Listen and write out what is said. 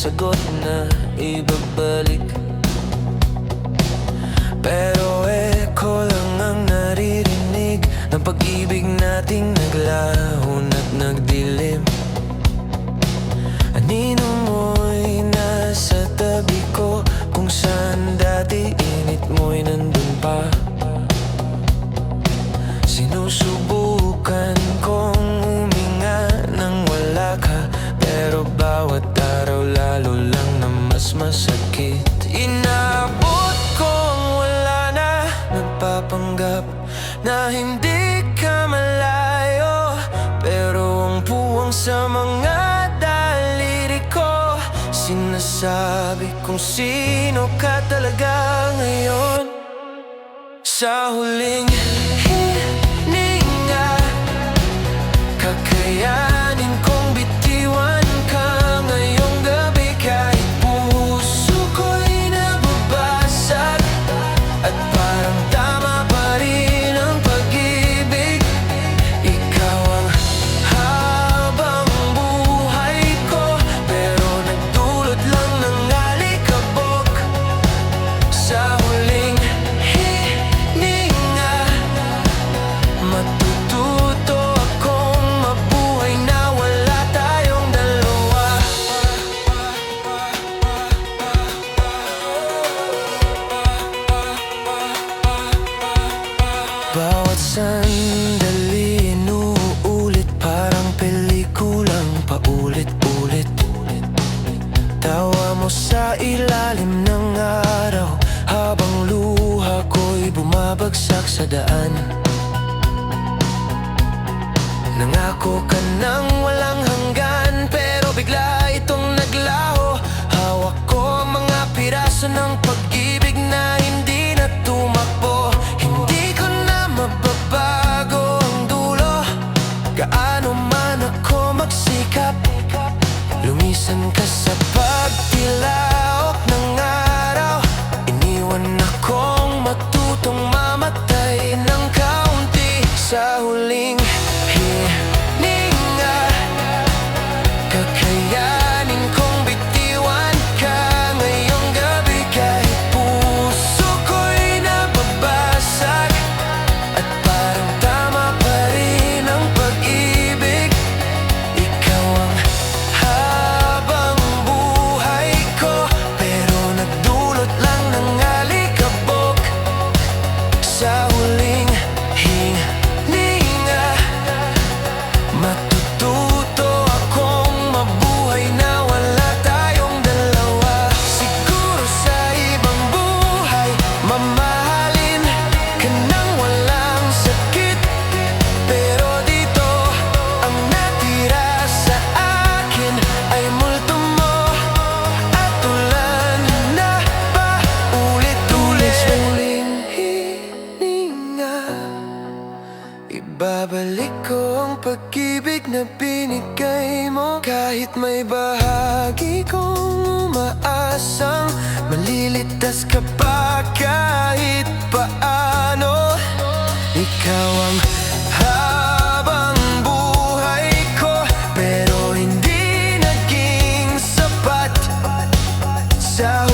sagot na ibabalik. Pero echo lang ang naririnig Ng pag-ibig nating naglaho at nagdilim. Anino mo'y nasa tabi ko Kung saan dati init mo'y nandun pa? Sinusubukan masakit Inabot kong wala na. Nagpapanggap na hindi ka malayo. Pero ang puwang sa mga daliri ko Sinasabi kung sino ka talaga ngayon? Sa huling sandali inuulit Parang pelikulang paulit-ulit. Tawa mo sa ilalim ng araw Habang luha ko'y bumabagsak sa daan. Nangako ka ng walang hanggan Kahit may bahagi kong umaasang Malilitas ka pa kahit paano. Ikaw ang habang buhay ko Pero hindi naging sapat Sa